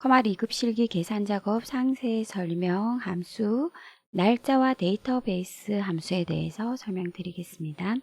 커마 2급 실기 계산 작업 상세 설명 함수 날짜와 데이터베이스 함수에 대해서 설명드리겠습니다.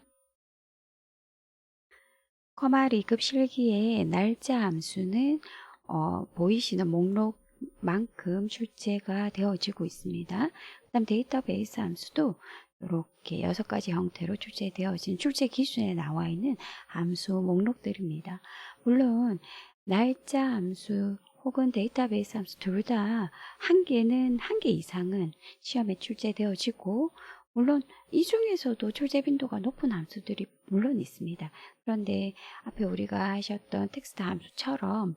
커마 2급 실기의 날짜 함수는 어, 보이시는 목록만큼 출제가 되어지고 있습니다. 그 다음 데이터베이스 함수도 이렇게 여섯 가지 형태로 출제되어진 출제 기준에 나와 있는 함수 목록들입니다. 물론 날짜 함수 혹은 데이터베이스 함수 둘 다 한 개는 한 개 이상은 시험에 출제되어지고 물론 이 중에서도 출제 빈도가 높은 함수들이 물론 있습니다. 그런데 앞에 우리가 하셨던 텍스트 함수처럼 이-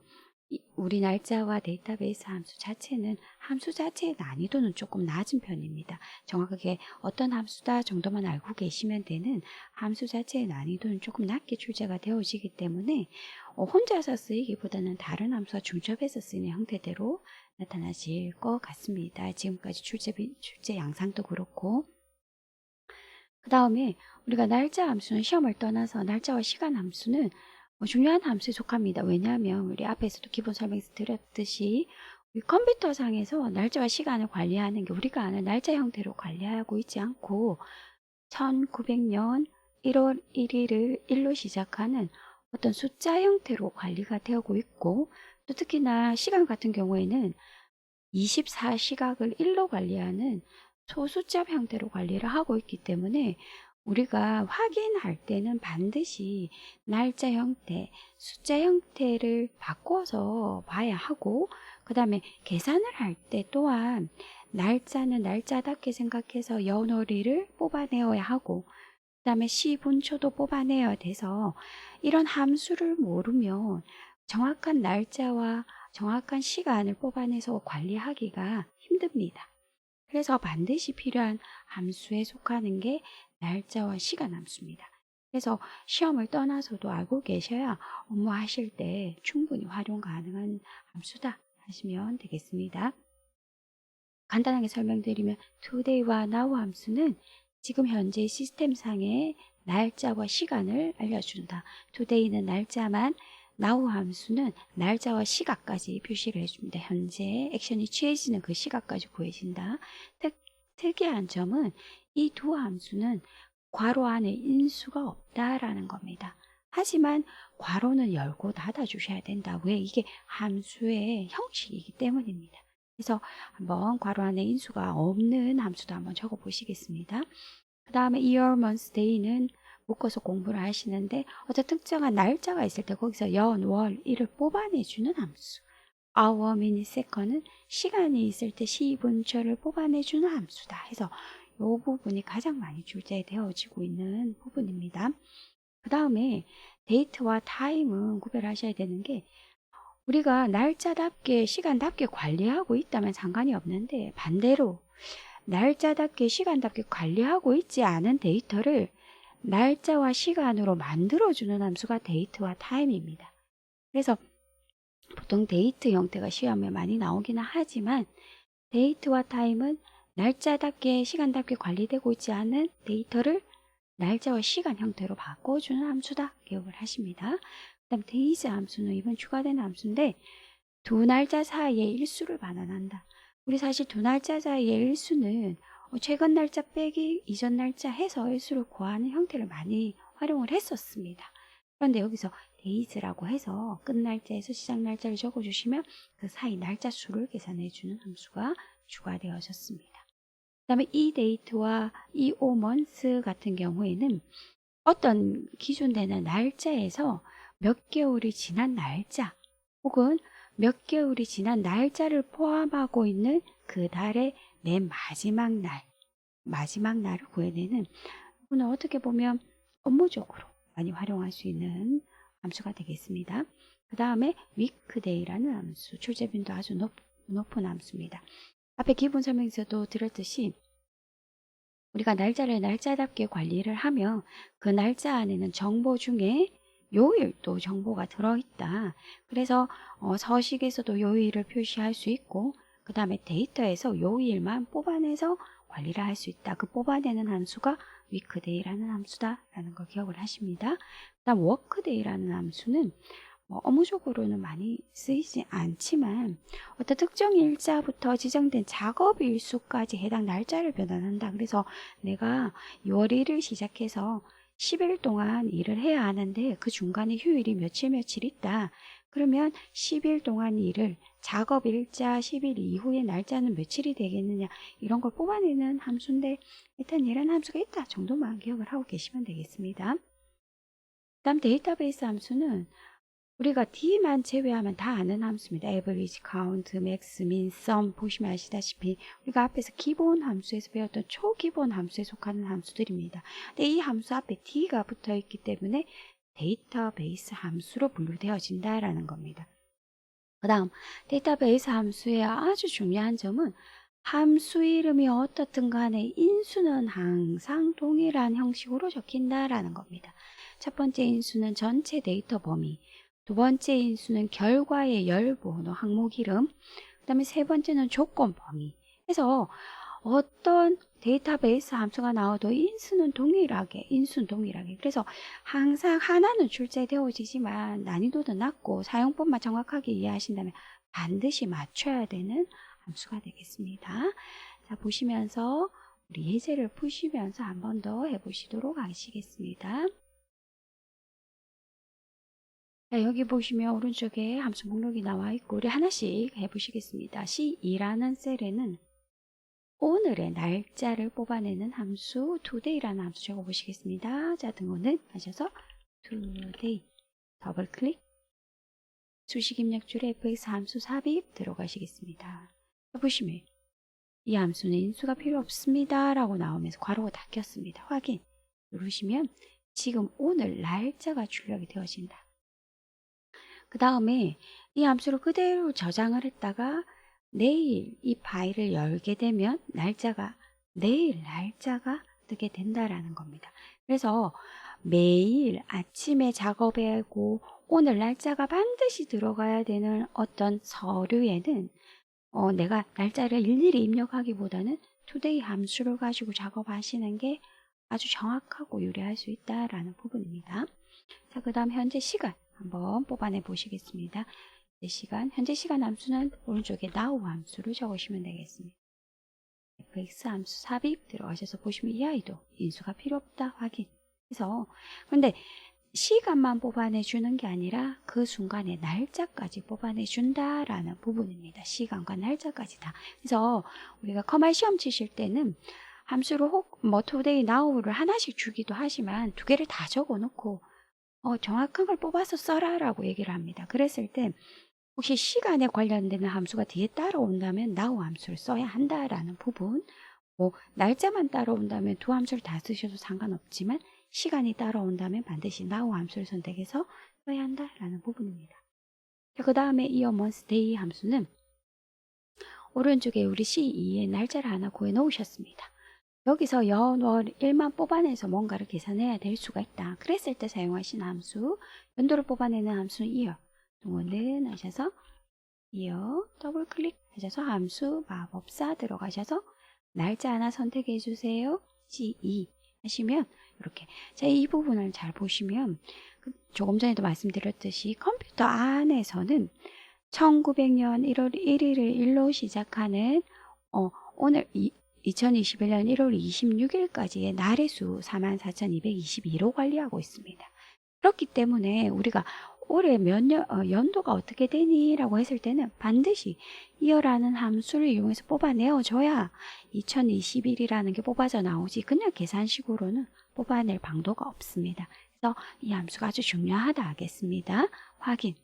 우리 날짜와 데이터베이스 함수 자체는 함수 자체의 난이도는 조금 낮은 편입니다. 정확하게 어떤 함수다 정도만 알고 계시면 되는 함수 자체의 난이도는 조금 낮게 출제가 되어지기 때문에 어, 혼자서 쓰이기보다는 다른 함수와 중첩해서 쓰이는 형태대로 나타나실 것 같습니다. 지금까지 출제, 비- 출제 양상도 그렇고 그 다음에 우리가 날짜 함수는 시험을 떠나서 날짜와 시간 함수는 어, 중요한 함수에 속합니다. 왜냐하면 우리 앞에서도 기본 설명에서 드렸듯이 우리 컴퓨터 상에서 날짜와 시간을 관리하는 게 우리가 아는 날짜 형태로 관리하고 있지 않고 1900년 1월 1일을 1로 시작하는 어떤 숫자 형태로 관리가 되고 있고 또 특히나 시간 같은 경우에는 24시각을 1로 관리하는 소숫자 형태로 관리를 하고 있기 때문에 우리가 확인할 때는 반드시 날짜 형태, 숫자 형태를 바꿔서 봐야 하고 그 다음에 계산을 할 때 또한 날짜는 날짜답게 생각해서 연월일을 뽑아내어야 하고 그 다음에 시 분초도 뽑아내야 돼서 이런 함수를 모르면 정확한 날짜와 정확한 시간을 뽑아내서 관리하기가 힘듭니다. 그래서 반드시 필요한 함수에 속하는 게 날짜와 시간 함수입니다. 그래서 시험을 떠나서도 알고 계셔야 업무하실 때 충분히 활용 가능한 함수다 하시면 되겠습니다. 간단하게 설명드리면 today와 now 함수는 지금 현재 시스템상의 날짜와 시간을 알려준다. today는 날짜만 now 함수는 날짜와 시각까지 표시를 해줍니다. 현재 액션이 취해지는 그 시각까지 구해진다. 특, 특이한 점은 이 두 함수는 괄호 안에 인수가 없다라는 겁니다. 하지만 괄호는 열고 닫아 주셔야 된다. 왜? 이게 함수의 형식이기 때문입니다. 그래서 한번 괄호 안에 인수가 없는 함수도 한번 적어 보시겠습니다. 그 다음에 year, month, day는 묶어서 공부를 하시는데 어떤 특정한 날짜가 있을 때 거기서 연, 월, 일을 뽑아내주는 함수. hour, minute, second은 시간이 있을 때 시분초를 뽑아내주는 함수다. 해서 이 부분이 가장 많이 출제되어지고 있는 부분입니다. 그 다음에 데이트와 타임은 구별하셔야 되는 게 우리가 날짜답게 시간답게 관리하고 있다면 상관이 없는데 반대로 날짜답게 시간답게 관리하고 있지 않은 데이터를 날짜와 시간으로 만들어주는 함수가 데이트와 타임입니다. 그래서 보통 데이트 형태가 시험에 많이 나오기는 하지만 데이트와 타임은 날짜답게 시간답게 관리되고 있지 않은 데이터를 날짜와 시간 형태로 바꿔주는 함수다 기억을 하십니다. 그 다음 데이즈 함수는 이번 추가된 함수인데 두 날짜 사이의 일수를 반환한다. 우리 사실 두 날짜 사이의 일수는 어, 최근 날짜 빼기 이전 날짜 해서 일수를 구하는 형태를 많이 활용을 했었습니다. 그런데 여기서 데이즈라고 해서 끝 날짜에서 시작 날짜를 적어주시면 그 사이 날짜 수를 계산해주는 함수가 추가되어졌습니다. 그 다음에 이 데이트와 이 오먼스 같은 경우에는 어떤 기준되는 날짜에서 몇 개월이 지난 날짜 혹은 몇 개월이 지난 날짜를 포함하고 있는 그 달의 맨 마지막 날, 마지막 날을 구해내는 이거는 어떻게 보면 업무적으로 많이 활용할 수 있는 함수가 되겠습니다. 그 다음에 weekday라는 함수, 출제빈도 아주 높, 높은 함수입니다. 앞에 기본 설명에서도 들었듯이 우리가 날짜를 날짜답게 관리를 하면 그 날짜 안에는 정보 중에 요일도 정보가 들어있다. 그래서 어, 서식에서도 요일을 표시할 수 있고 그 다음에 데이터에서 요일만 뽑아내서 관리를 할 수 있다. 그 뽑아내는 함수가 weekday라는 함수다 라는 걸 기억을 하십니다. 그 다음 workday라는 함수는 뭐 업무적으로는 많이 쓰이지 않지만 어떤 특정 일자부터 지정된 작업 일수까지 해당 날짜를 변환한다. 그래서 내가 6월 1일 시작해서 10일 동안 일을 해야 하는데 그 중간에 휴일이 며칠 며칠 있다. 그러면 10일 동안 일을 작업 일자 10일 이후의 날짜는 며칠이 되겠느냐 이런 걸 뽑아내는 함수인데 일단 이런 함수가 있다 정도만 기억을 하고 계시면 되겠습니다. 다음 데이터베이스 함수는 우리가 D만 제외하면 다 아는 함수입니다. average, count, max, min, sum 보시면 아시다시피 우리가 앞에서 기본 함수에서 배웠던 초기본 함수에 속하는 함수들입니다. 근데 이 함수 앞에 D가 붙어 있기 때문에 데이터베이스 함수로 분류되어진다라는 겁니다. 그 다음 데이터베이스 함수의 아주 중요한 점은 함수 이름이 어떻든 간에 인수는 항상 동일한 형식으로 적힌다라는 겁니다. 첫 번째 인수는 전체 데이터 범위, 두 번째 인수는 결과의 열번호 항목 이름, 그 다음에 세 번째는 조건 범위. 그래서 어떤 데이터베이스 함수가 나와도 인수는 동일하게, 인수는 동일하게. 그래서 항상 하나는 출제되어지지만 난이도도 낮고 사용법만 정확하게 이해하신다면 반드시 맞춰야 되는 함수가 되겠습니다. 자, 보시면서 우리 예제를 푸시면서 한 번 더 해보시도록 하시겠습니다. 자, 여기 보시면 오른쪽에 함수 목록이 나와 있고 우리 하나씩 해보시겠습니다. C2라는 셀에는 오늘의 날짜를 뽑아내는 함수 today라는 함수 적어보시겠습니다. 자, 등호는 하셔서 today 더블 클릭 수식 입력줄에 fx 함수 삽입 들어가시겠습니다. 자, 보시면 이 함수는 인수가 필요 없습니다. 라고 나오면서 괄호가 닫혔습니다. 확인 누르시면 지금 오늘 날짜가 출력이 되어진다. 그 다음에 이 함수를 그대로 저장을 했다가 내일 이 파일을 열게 되면 날짜가 내일 날짜가 뜨게 된다라는 겁니다. 그래서 매일 아침에 작업하고 오늘 날짜가 반드시 들어가야 되는 어떤 서류에는 어, 내가 날짜를 일일이 입력하기보다는 today 함수를 가지고 작업하시는 게 아주 정확하고 유리할 수 있다라는 부분입니다. 자, 그 다음 현재 시간 한번 뽑아내 보시겠습니다. 시간, 현재 시간 함수는 오른쪽에 now 함수를 적으시면 되겠습니다. fx 함수 삽입 들어가셔서 보시면 이 아이도 인수가 필요 없다 확인. 그래서 그런데 시간만 뽑아내 주는 게 아니라 그 순간에 날짜까지 뽑아내 준다라는 부분입니다. 시간과 날짜까지 다. 그래서 우리가 커말 시험 치실 때는 함수를 혹뭐 today, now를 하나씩 주기도 하지만 두 개를 다 적어 놓고 어, 정확한 걸 뽑아서 써라 라고 얘기를 합니다. 그랬을 때 혹시 시간에 관련되는 함수가 뒤에 따라온다면 now 함수를 써야 한다라는 부분 뭐 날짜만 따라온다면 두 함수를 다 쓰셔도 상관없지만 시간이 따라온다면 반드시 now 함수를 선택해서 써야 한다라는 부분입니다. 그 다음에 이어 month day 함수는 오른쪽에 우리 C2의 날짜를 하나 구해 놓으셨습니다. 여기서 연월 1만 뽑아내서 뭔가를 계산해야 될 수가 있다. 그랬을 때 사용하신 함수, 연도를 뽑아내는 함수는 year. 동호는 하셔서 year, 더블 클릭 하셔서 함수, 마법사 들어가셔서 날짜 하나 선택해 주세요. C2 하시면 이렇게 자, 이 부분을 잘 보시면 그 조금 전에도 말씀드렸듯이 컴퓨터 안에서는 1900년 1월 1일을 1로 시작하는 어, 오늘 이, 2021년 1월 26일까지의 날의 수 44,222로 관리하고 있습니다. 그렇기 때문에 우리가 올해 몇 년, 어, 연도가 어떻게 되니? 라고 했을 때는 반드시 이어라는 함수를 이용해서 뽑아내어줘야 2021이라는 게 뽑아져 나오지 그냥 계산식으로는 뽑아낼 방도가 없습니다. 그래서 이 함수가 아주 중요하다 하겠습니다. 확인.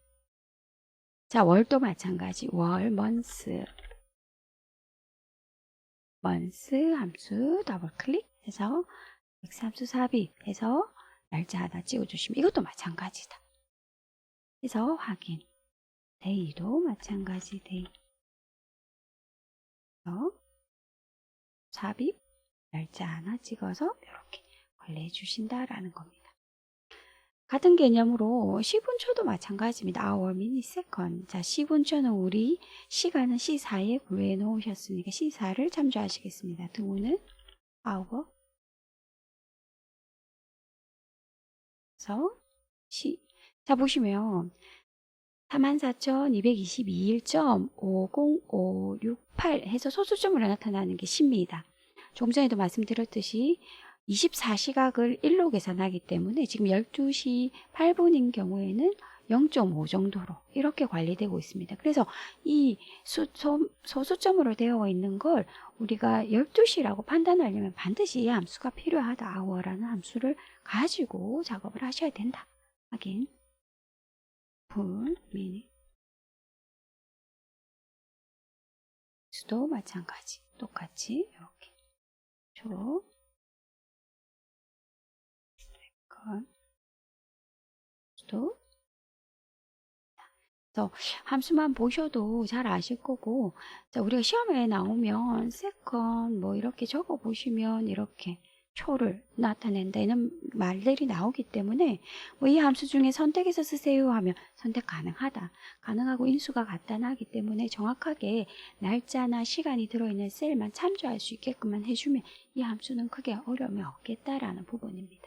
자, 월도 마찬가지. 월, 먼스. 먼스 함수 더블 클릭해서 x 함수 삽입해서 날짜 하나 찍어주시면 이것도 마찬가지다. 그래서 확인. 데이도 마찬가지 데이. 삽입 날짜 하나 찍어서 이렇게 관리해 주신다라는 겁니다. 같은 개념으로 10분초도 마찬가지입니다. hour, minute, second. 자, 10분초는 우리 시간은 C4에 구해 놓으셨으니까 C4를 참조하시겠습니다. 등호는 hour. 그래서 시. 자, 보시면 44,222일.50568 해서 소수점으로 나타나는 게 10입니다. 조금 전에도 말씀드렸듯이 24시각을 1로 계산하기 때문에 지금 12시 8분인 경우에는 0.5 정도로 이렇게 관리되고 있습니다. 그래서 이 수, 소, 소수점으로 되어 있는 걸 우리가 12시라고 판단하려면 반드시 이 함수가 필요하다. hour라는 함수를 가지고 작업을 하셔야 된다. 확인. 풀, 미니. 수도 마찬가지. 똑같이 이렇게. 초. 그래서 함수만 보셔도 잘 아실 거고, 자, 우리가 시험에 나오면 세컨 뭐 이렇게 적어 보시면 이렇게 초를 나타낸다 이런 말들이 나오기 때문에 뭐 이 함수 중에 선택해서 쓰세요 하면 선택 가능하다. 가능하고 인수가 간단하기 때문에 정확하게 날짜나 시간이 들어있는 셀만 참조할 수 있게끔만 해주면 이 함수는 크게 어려움이 없겠다라는 부분입니다.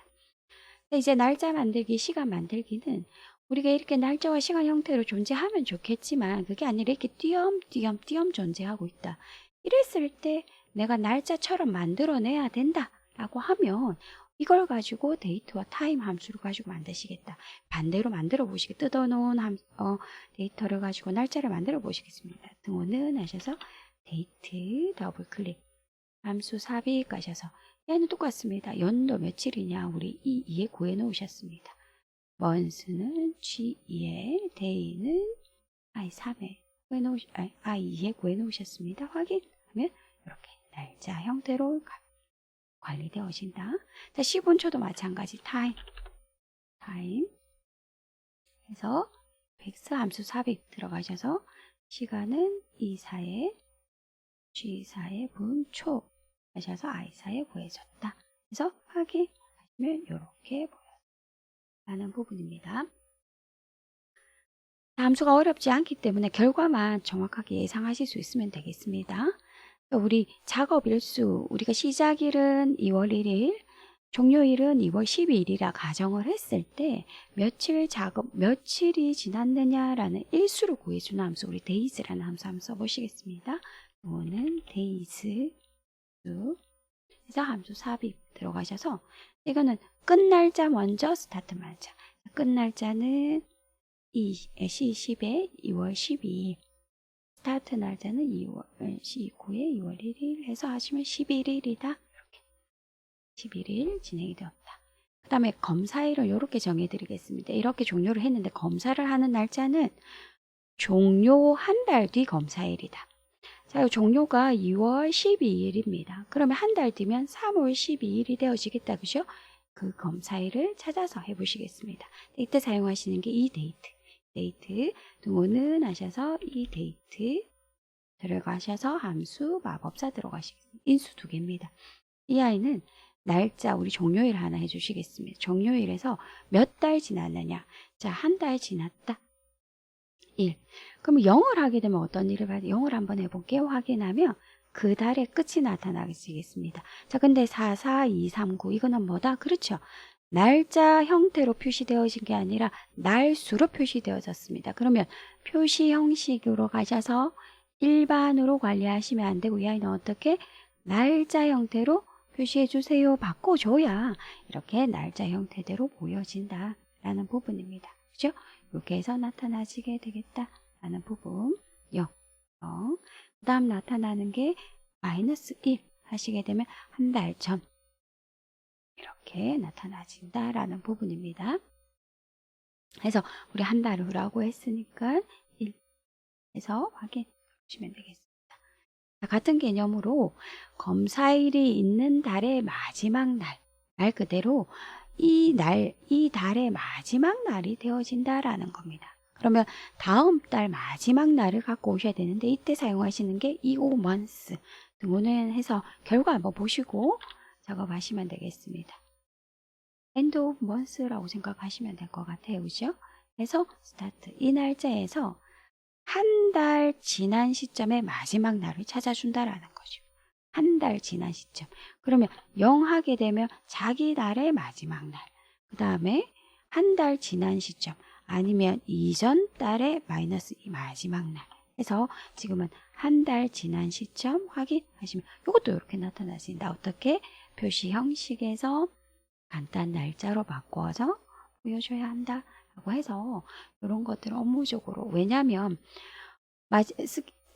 이제 날짜 만들기, 시간 만들기는 우리가 이렇게 날짜와 시간 형태로 존재하면 좋겠지만 그게 아니라 이렇게 띄엄띄엄 띄엄 존재하고 있다. 이랬을 때 내가 날짜처럼 만들어내야 된다. 라고 하면 이걸 가지고 데이트와 타임 함수를 가지고 만드시겠다. 반대로 만들어 보시게 뜯어놓은 함, 어, 데이터를 가지고 날짜를 만들어 보시겠습니다. 등호는 하셔서 데이트 더블 클릭 삽입 가셔서 얘는 똑같습니다. 연도 며칠이냐 우리 이 2에 구해 놓으셨습니다. 먼스는 G2에 데이는 I3에 구해 놓으 아, I2에 구해 놓으셨습니다. 확인하면 이렇게 날짜 형태로 가- 관리되어진다. 자, 10분초도 마찬가지. 타임. 타임. 해서 백스 함수 삽입 들어가셔서 시간은 2사에 G4의 분초 하셔서 I4에 구해졌다. 그래서 확인하시면 이렇게 보여요. 라는 부분입니다. 함수가 어렵지 않기 때문에 결과만 정확하게 예상하실 수 있으면 되겠습니다. 우리 작업 일수, 우리가 시작일은 2월 1일, 종료일은 2월 12일이라 가정을 했을 때 며칠 작업, 며칠이 지났느냐라는 일수를 구해주는 함수, 우리 days라는 함수 한번 써보시겠습니다. 이거는 days, 그래서 함수 삽입 들어가셔서 이거는 끝날짜 먼저 스타트 날짜. 끝날짜는 이 C10에 2월 12일. 스타트 날짜는 2월 19에 2월 1일 해서 하시면 11일이다. 이렇게 11일 진행이 되었다. 그 다음에 검사일을 이렇게 정해드리겠습니다. 이렇게 종료를 했는데 검사를 하는 날짜는 종료 한 달 뒤 검사일이다. 자, 이 종료가 2월 12일입니다. 그러면 한 달 뒤면 3월 12일이 되어지겠다. 그죠? 그 검사일을 찾아서 해보시겠습니다. 이때 사용하시는 게 이 데이트. 데이트 등호는 하셔서 이 데이트 들어가셔서 함수 마법사 들어가시겠습니다. 인수 두 개입니다. 이 아이는 날짜 우리 종료일 하나 해주시겠습니다. 종료일에서 몇 달 지났느냐? 자, 한 달 지났다. 1. 그럼 0을 하게 되면 어떤 일을 봐야 돼? 0을 한번 해볼게요. 확인하면 그 달의 끝이 나타나겠습니다. 자, 근데 4, 4, 2, 3, 9 이거는 뭐다? 그렇죠. 날짜 형태로 표시되어진 게 아니라 날수로 표시되어졌습니다. 그러면 표시 형식으로 가셔서 일반으로 관리하시면 안 되고 이 아이는 어떻게 날짜 형태로 표시해 주세요. 바꿔줘야 이렇게 날짜 형태대로 보여진다 라는 부분입니다. 그죠? 이렇게 해서 나타나시게 되겠다 라는 부분 0, 0. 그 다음 나타나는 게 마이너스 1 하시게 되면 한 달 전 이렇게 나타나진다라는 부분입니다. 그래서 우리 한 달 후라고 했으니까 1 해서 확인해 주시면 되겠습니다. 자, 같은 개념으로 검사일이 있는 달의 마지막 날, 말 그대로 이 날, 이 달의 마지막 날이 되어진다라는 겁니다. 그러면 다음 달 마지막 날을 갖고 오셔야 되는데 이때 사용하시는 게 이오 months 등호는 해서 결과 한번 보시고 작업하시면 되겠습니다. end of month라고 생각하시면 될 것 같아요. 그죠? 그래서 스타트 이 날짜에서 한 달 지난 시점의 마지막 날을 찾아준다라는 거죠. 한 달 지난 시점. 그러면 0 하게 되면 자기 달의 마지막 날. 그 다음에 한 달 지난 시점. 아니면 이전 달의 마이너스 이 마지막 날 해서 지금은 한 달 지난 시점 확인하시면 이것도 이렇게 나타나신다. 어떻게 표시 형식에서 간단 날짜로 바꿔서 보여줘야 한다. 라고 해서 이런 것들을 업무적으로 왜냐하면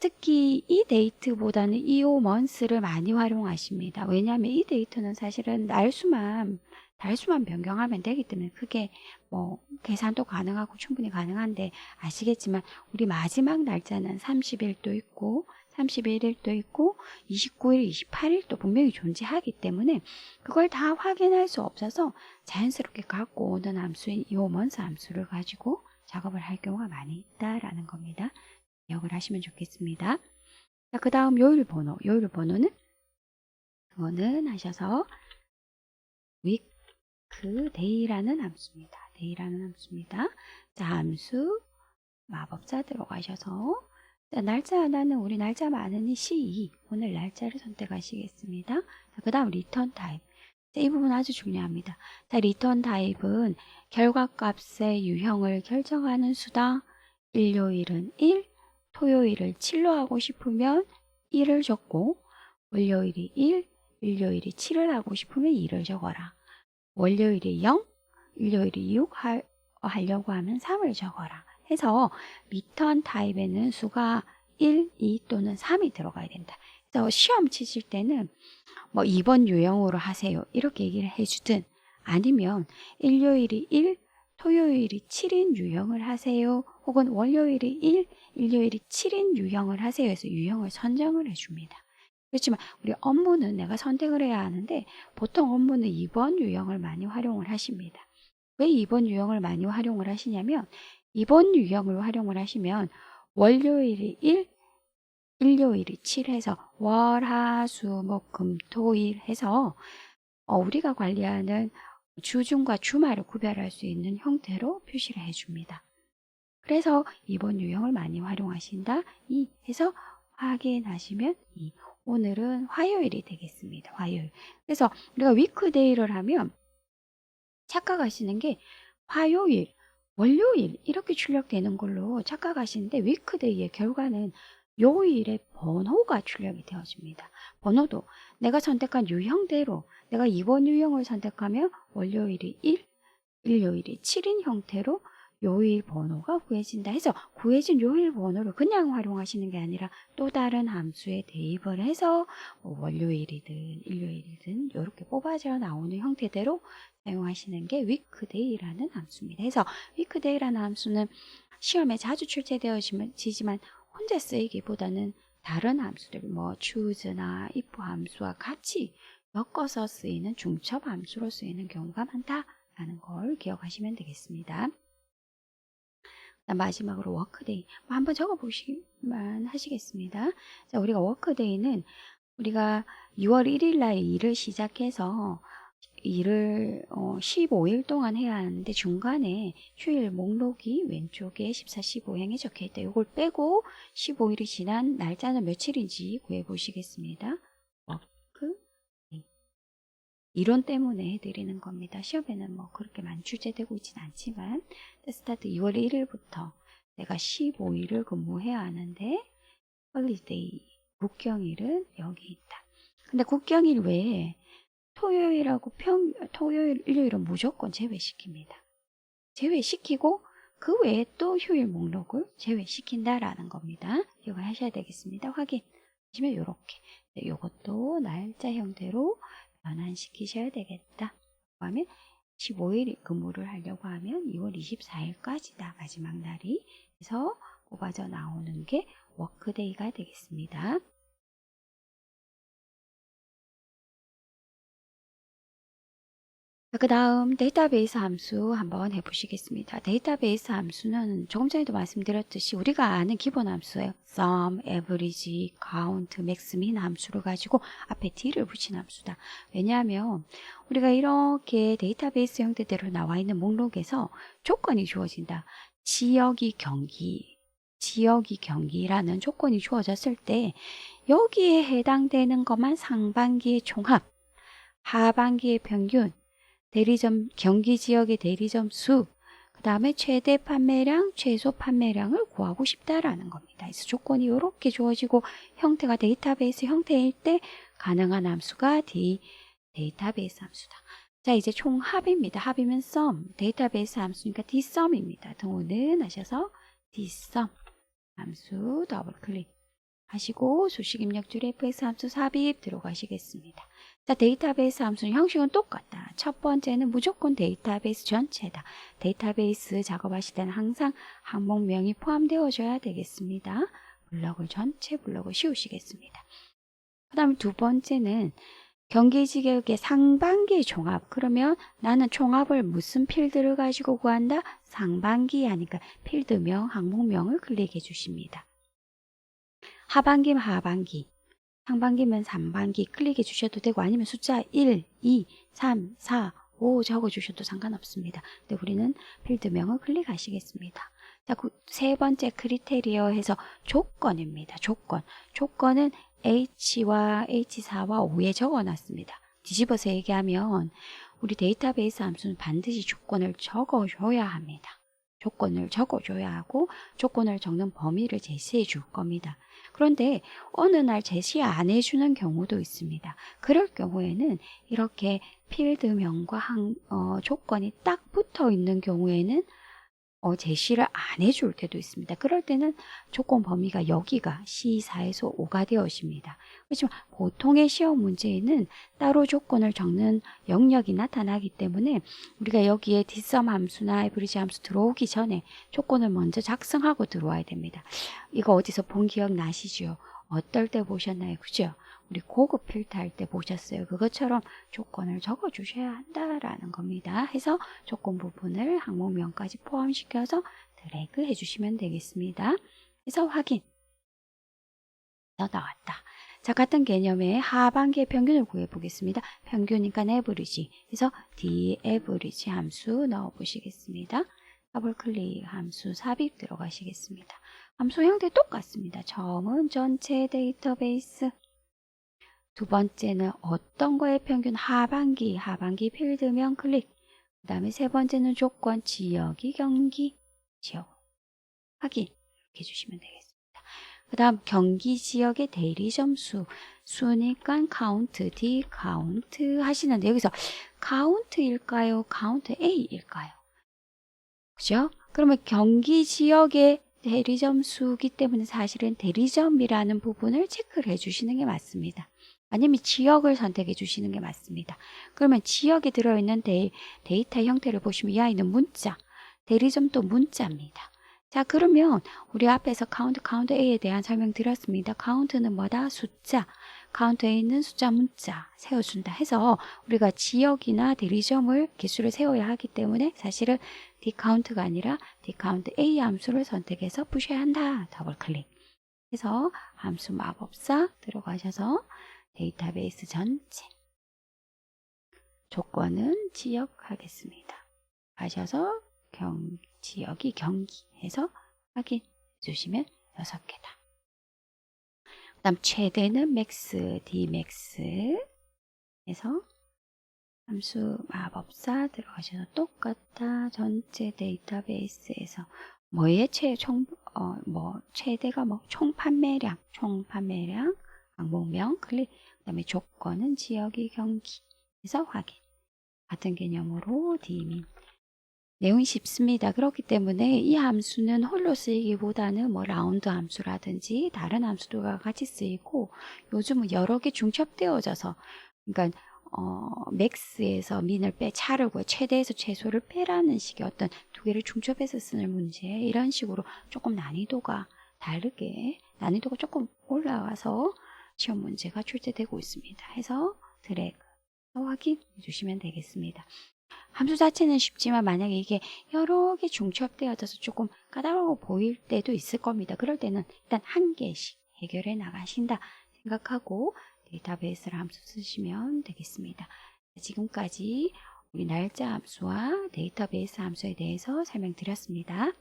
특히 이 데이트보다는 이오 먼스를 많이 활용하십니다. 왜냐하면 이 데이트는 사실은 날수만 달수만 변경하면 되기 때문에 그게 뭐 계산도 가능하고 충분히 가능한데 아시겠지만 우리 마지막 날짜는 30일도 있고 31일도 있고 29일, 28일도 분명히 존재하기 때문에 그걸 다 확인할 수 없어서 자연스럽게 갖고 오는 함수인 이오먼스 함수를 가지고 작업을 할 경우가 많이 있다라는 겁니다. 기억을 하시면 좋겠습니다. 자, 그 다음 요일 번호. 요일 번호는 그거는 하셔서 week day라는 함수입니다. day라는 함수입니다. 자, 함수 마법사 들어가셔서 자, 날짜 하나는 우리 날짜 많으니 C2 오늘 날짜를 선택하시겠습니다. 그 다음 리턴 타입 자, 이 부분 아주 중요합니다. 자, 타입은 결과값의 유형을 결정하는 수다 일요일은 1, 토요일을 7로 하고 싶으면 1을 적고 월요일이 1, 일요일이 7을 하고 싶으면 2를 적어라. 월요일이 0, 일요일이 6 할, 하려고 하면 3을 적어라. 해서 리턴 타입에는 수가 1, 2 또는 3이 들어가야 된다. 그래서 시험 치실 때는 뭐 2번 유형으로 하세요. 이렇게 얘기를 해주든 아니면 일요일이 1, 토요일이 7인 유형을 하세요. 혹은 월요일이 1, 일요일이 7인 유형을 하세요. 해서 유형을 선정을 해줍니다. 그렇지만 우리 업무는 내가 선택을 해야 하는데 보통 업무는 2번 유형을 많이 활용을 하십니다. 왜 2번 유형을 많이 활용을 하시냐면 2번 유형을 활용을 하시면 월요일이 1, 일요일이 7 해서 월, 화, 수, 목, 금, 토, 일 해서 어, 우리가 관리하는 주중과 주말을 구별할 수 있는 형태로 표시를 해줍니다. 그래서 이번 유형을 많이 활용하신다. 이 해서 확인하시면 이 오늘은 화요일이 되겠습니다. 화요일. 그래서 우리가 위크데이를 하면 착각하시는 게 화요일, 월요일 이렇게 출력되는 걸로 착각하시는데 위크데이의 결과는 요일의 번호가 출력이 되어집니다. 번호도 내가 선택한 유형대로 내가 2번 유형을 선택하면 월요일이 1, 일요일이 7인 형태로 요일 번호가 구해진다 해서 구해진 요일 번호를 그냥 활용하시는 게 아니라 또 다른 함수에 대입을 해서 뭐 월요일이든 일요일이든 이렇게 뽑아져 나오는 형태대로 사용하시는 게 weekday라는 함수입니다. 그래서 weekday라는 함수는 시험에 자주 출제되어지지만 혼자 쓰이기보다는 다른 함수들 뭐 choose나 if 함수와 같이 엮어서 쓰이는 중첩 함수로 쓰이는 경우가 많다라는 걸 기억하시면 되겠습니다. 마지막으로 워크데이 뭐 한번 적어보시기만 하시겠습니다. 자, 우리가 워크데이는 우리가 6월 1일 날 일을 시작해서 일을 어, 15일 동안 해야 하는데 중간에 휴일 목록이 왼쪽에 14, 15행에 적혀 있다. 이걸 빼고 15일이 지난 날짜는 며칠인지 구해 보시겠습니다. 이론 때문에 해드리는 겁니다. 시험에는 뭐 그렇게 많이 출제되고 있진 않지만 스타트 2월 1일부터 내가 15일을 근무해야 하는데 홀리데이 국경일은 여기 있다. 근데 국경일 외에 토요일하고 평 토요일 일요일은 무조건 제외시킵니다. 제외시키고 그 외에 또 휴일 목록을 제외시킨다라는 겁니다. 이걸 하셔야 되겠습니다. 확인 하시면 이렇게 이것도 날짜 형태로 변환시키셔야 되겠다. 하면 15일 근무를 하려고 하면 2월 24일까지다. 마지막 날이. 그래서 뽑아져 나오는 게 워크데이가 되겠습니다. 그 다음 데이터베이스 함수 한번 해보시겠습니다. 데이터베이스 함수는 조금 전에도 말씀드렸듯이 우리가 아는 기본 함수예요. sum, average, count, max, min 함수를 가지고 앞에 d를 붙인 함수다. 왜냐하면 우리가 이렇게 데이터베이스 형태대로 나와 있는 목록에서 조건이 주어진다. 지역이 경기, 지역이 경기라는 조건이 주어졌을 때 여기에 해당되는 것만 상반기의 종합, 하반기의 평균, 대리점 경기 지역의 대리점 수, 그 다음에 최대 판매량, 최소 판매량을 구하고 싶다라는 겁니다. 그래서 조건이 이렇게 주어지고 형태가 데이터베이스 형태일 때 가능한 함수가 D, 데이터베이스 함수다. 자, 이제 총 합입니다. 합이면 sum, 데이터베이스 함수니까 dsum입니다. 등호는 하셔서 dsum 함수 더블 클릭 하시고 수식 입력 줄 fx 함수 삽입 들어가시겠습니다. 자, 데이터베이스 함수는 형식은 똑같다. 첫 번째는 무조건 데이터베이스 전체다. 데이터베이스 작업하실 때는 항상 항목명이 포함되어져야 되겠습니다. 블럭을 전체 블럭을 씌우시겠습니다. 그 다음에 두 번째는 경기지역의 상반기 종합. 그러면 나는 종합을 무슨 필드를 가지고 구한다? 상반기 하니까 필드명, 항목명을 클릭해 주십니다. 하반기면 하반기, 상반기면 상반기 클릭해 주셔도 되고 아니면 숫자 1, 2, 3, 4, 5 적어 주셔도 상관없습니다. 근데 우리는 필드명을 클릭하시겠습니다. 자, 그 세 번째 크리테리어 해서 조건입니다. 조건. 조건은 H와 H4와 5에 적어 놨습니다. 뒤집어서 얘기하면 우리 데이터베이스 함수는 반드시 조건을 적어줘야 합니다. 조건을 적어줘야 하고 조건을 적는 범위를 제시해 줄 겁니다. 그런데 어느 날 제시 안 해주는 경우도 있습니다. 그럴 경우에는 이렇게 필드명과 항, 어, 조건이 딱 붙어 있는 경우에는 어, 제시를 안 해줄 때도 있습니다. 그럴 때는 조건 범위가 여기가 C4에서 5가 되어집니다. 그렇지만 보통의 시험 문제에는 따로 조건을 적는 영역이 나타나기 때문에 우리가 여기에 뒷섬 함수나 에브리지 함수 들어오기 전에 조건을 먼저 작성하고 들어와야 됩니다. 이거 어디서 본 기억 나시죠? 어떨 때 보셨나요? 그죠? 우리 고급 필터 할 때 보셨어요. 그것처럼 조건을 적어 주셔야 한다라는 겁니다. 해서 조건 부분을 항목명까지 포함시켜서 드래그 해주시면 되겠습니다. 해서 확인. 더 나왔다. 자, 같은 개념의 하반기의 평균을 구해 보겠습니다. 평균이니까 에브리지. 그래서 d 에브리지 함수 넣어 보시겠습니다. 더블 클릭 함수 삽입 들어가시겠습니다. 함수 형태 똑같습니다. 처음은 전체 데이터베이스. 두 번째는 어떤 거의 평균 하반기, 하반기 필드명 클릭. 그 다음에 세 번째는 조건, 지역이 경기, 지역. 확인. 이렇게 해주시면 되겠습니다. 그 다음 경기 지역의 대리 점수. 수니까 카운트, D 카운트 하시는데 여기서 카운트일까요? 카운트 A일까요? 그죠? 그러면 경기 지역의 대리 점 수기 때문에 사실은 대리점이라는 부분을 체크를 해주시는 게 맞습니다. 아니면 지역을 선택해 주시는 게 맞습니다. 그러면 지역에 들어있는 데이, 데이터 형태를 보시면 이 아이는 문자, 대리점도 문자입니다. 자 그러면 우리 앞에서 카운트 카운트 A에 대한 설명 드렸습니다. 카운트는 뭐다? 숫자. 카운트에 있는 숫자 문자 세워준다 해서 우리가 지역이나 대리점을 개수를 세워야 하기 때문에 사실은 디카운트가 아니라 디카운트 A 함수를 선택해서 푸셔야 한다. 더블 클릭. 해서 함수 마법사 들어가셔서 데이터베이스 전체 조건은 지역 하겠습니다. 하셔서 경, 지역이 경기 해서 확인해 주시면 6개다. 그 다음 최대는 맥스, dmax 해서 함수 마법사 들어가셔서 똑같다. 전체 데이터베이스에서 뭐의 최, 총, 어, 뭐, 최대가 뭐, 총 판매량, 총 판매량, 항목명 클릭, 그 다음에 조건은 지역이 경기에서 확인. 같은 개념으로 디민. 내용이 쉽습니다. 그렇기 때문에 이 함수는 홀로 쓰이기보다는 뭐 라운드 함수라든지 다른 함수들과 같이 쓰이고 요즘은 여러 개 중첩되어져서 그러니까 어, 맥스에서 민을 빼 차르고 최대에서 최소를 빼라는 식의 어떤 두 개를 중첩해서 쓰는 문제 이런 식으로 조금 난이도가 다르게 난이도가 조금 올라와서 시험 문제가 출제되고 있습니다. 해서 드래그 확인해 주시면 되겠습니다. 함수 자체는 쉽지만 만약에 이게 여러 개 중첩되어져서 조금 까다로워 보일 때도 있을 겁니다. 그럴 때는 일단 한 개씩 해결해 나가신다 생각하고 데이터베이스를 함수 쓰시면 되겠습니다. 지금까지 우리 날짜 함수와 데이터베이스 함수에 대해서 설명드렸습니다.